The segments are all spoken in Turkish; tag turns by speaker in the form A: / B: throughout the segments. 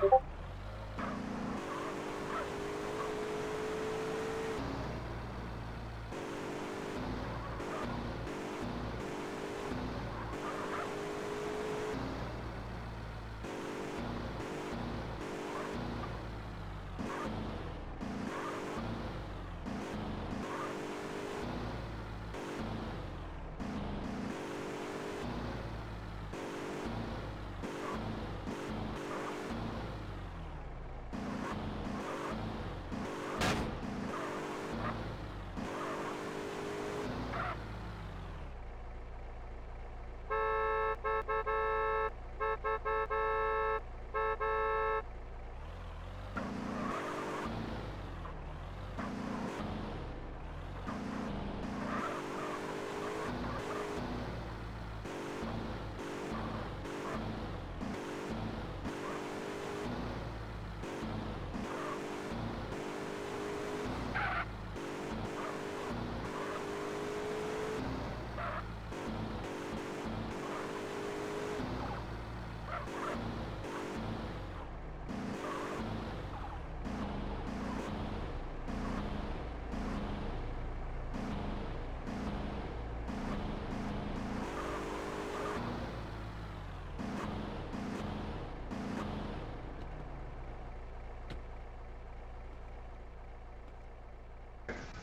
A: Thank you.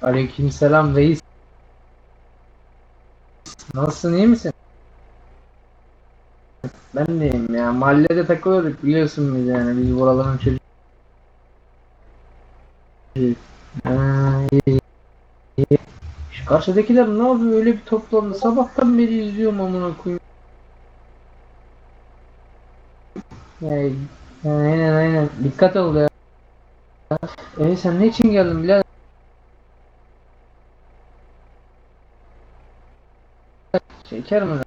A: Aleykümselam reis. Nasılsın iyi misin? Ben de iyiyim ya. Mahallede takılıyorduk biliyorsun biz yani. Biz buraların çocuğu. Şu karşıdakiler ne yapıyor öyle bir toplandı. Sabahtan beri izliyorum amına koyayım. Ya, ya, aynen aynen. Dikkat ol ya. E sen ne için geldin birader? Şeker mi?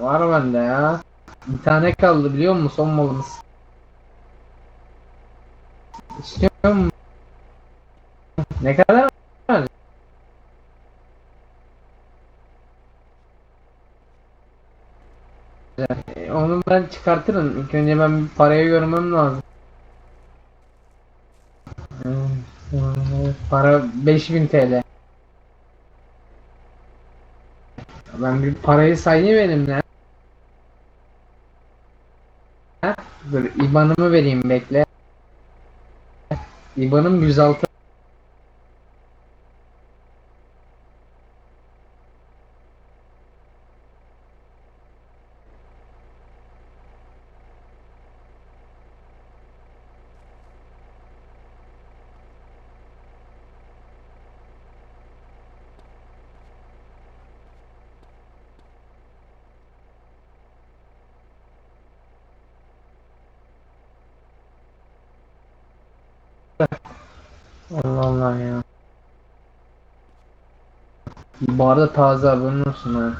A: Var bende ya. Bir tane kaldı biliyor musun son malımız. İstiyor musun? Ne kadar? var? E, Onu ben çıkartırım. İlk önce ben parayı görmem lazım. Hmm, Para 5000 TL. Ben bir parayı sayayım elimle. Dur IBAN'ımı vereyim bekle. IBAN'ım 106. Allah Allah ya. Bu arada taze haberin olsun ha.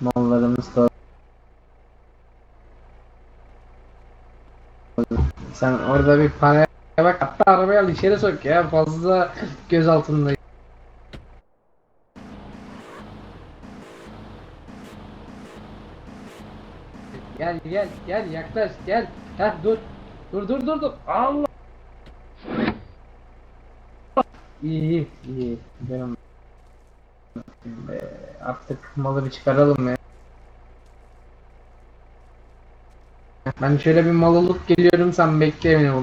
A: Mallarımız da. Sen orada bir paraya bak hatta arabaya al içeri sok ya fazla göz altında. Gel gel gel yaklaş gel. Heh dur. Dur dur dur dur. Allah. İyi iyi. Benim Ee, artık malı bir çıkaralım ya. Ben şöyle bir mal alıp geliyorum sen bekle beni.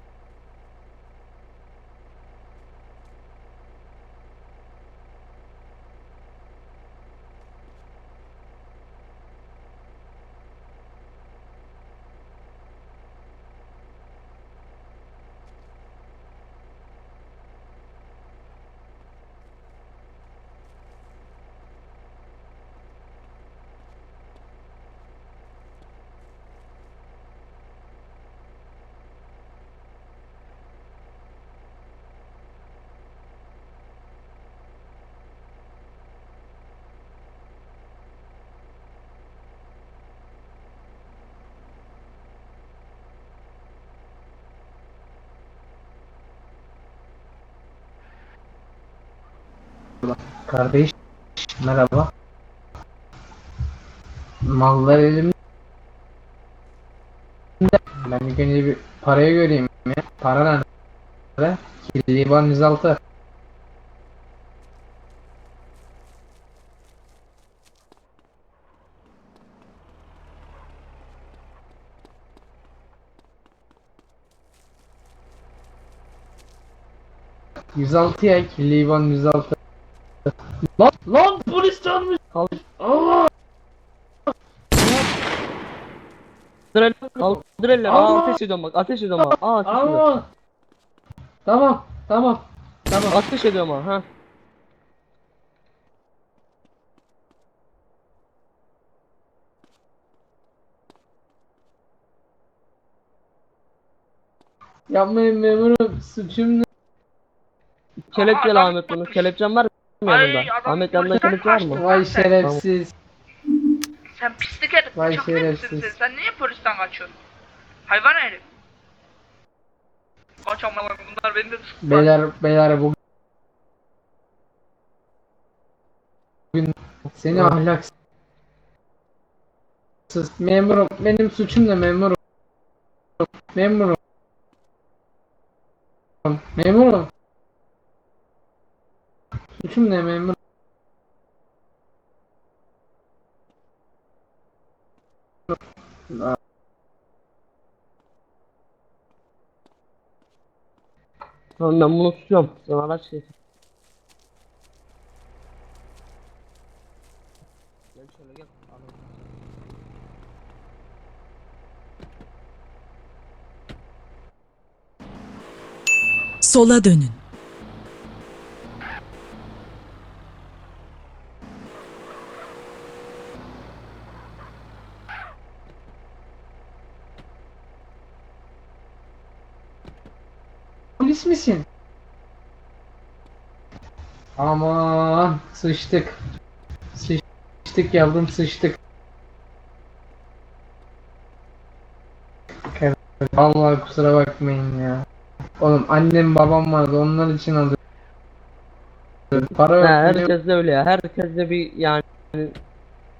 A: Kardeş merhaba. Mallar elimde. Ben ilk önce bir parayı göreyim ya. Para nerede? Kirli İban 106. ...106 ya kirli İban 106. Lan lan polis çalmış. Allah.
B: Kaldır! Aa ateş ediyorum bak. Ateş ediyorum ha. Aa ateş ediyorum.
A: Allah. Tamam tamam tamam.
B: Ateş ediyorum ha. ha.
A: Yapmayın memurum suçum ne?
B: Kelepçeli Ahmet bunu. Kelepçen var mı
C: Ay,
B: yanında?
C: adam
B: Ahmet yanında kelepçe var
C: kaçtı.
B: mı?
A: Vay şerefsiz.
C: Sen pislik herif.
A: Vay
C: Çok herifsin
A: şerefsiz.
C: sen. Sen niye polisten kaçıyorsun? Hayvan herif. Kaç amına koyayım, bunlar beni de tutuklar.
A: Beyler beyler bugün bugün seni ahlaksız memurum benim suçum ne memurum memurum memurum suçum ne memurum
B: Tamam ben bunu tutuyorum. Sen araç getir. Gel şöyle gel. Al.
D: Sola dönün.
A: Polis misin? Aman sıçtık. Sıçtık yavrum sıçtık. Vallahi kusura bakmayın ya. Oğlum annem babam vardı onlar için alıyorum. Para.
B: Ha, herkes de öyle ya. Herkes de bir yani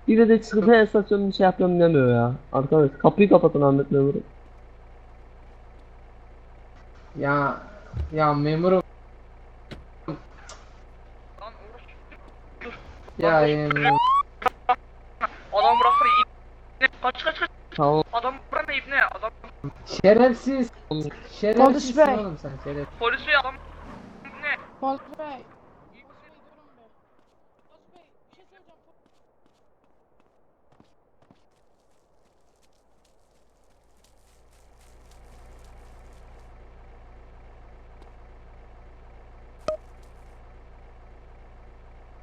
B: bir de çıkıp her istasyonunu şey yapıyorum demiyor ya. Arkadaş kapıyı kapatın Ahmet Memur'u.
A: Ya ya memurum
C: Lan Uğur.
A: Ya memurum.
C: Adam burası ibne. Kaç kaç kaç.
B: Tamam.
C: Adam burası ibne. Adam
A: Şerefsiz.
B: Polis
A: Şerefsiz
E: Bey.
A: oğlum sen şeref.
C: polis bey adam ibne.
E: Polis Bey,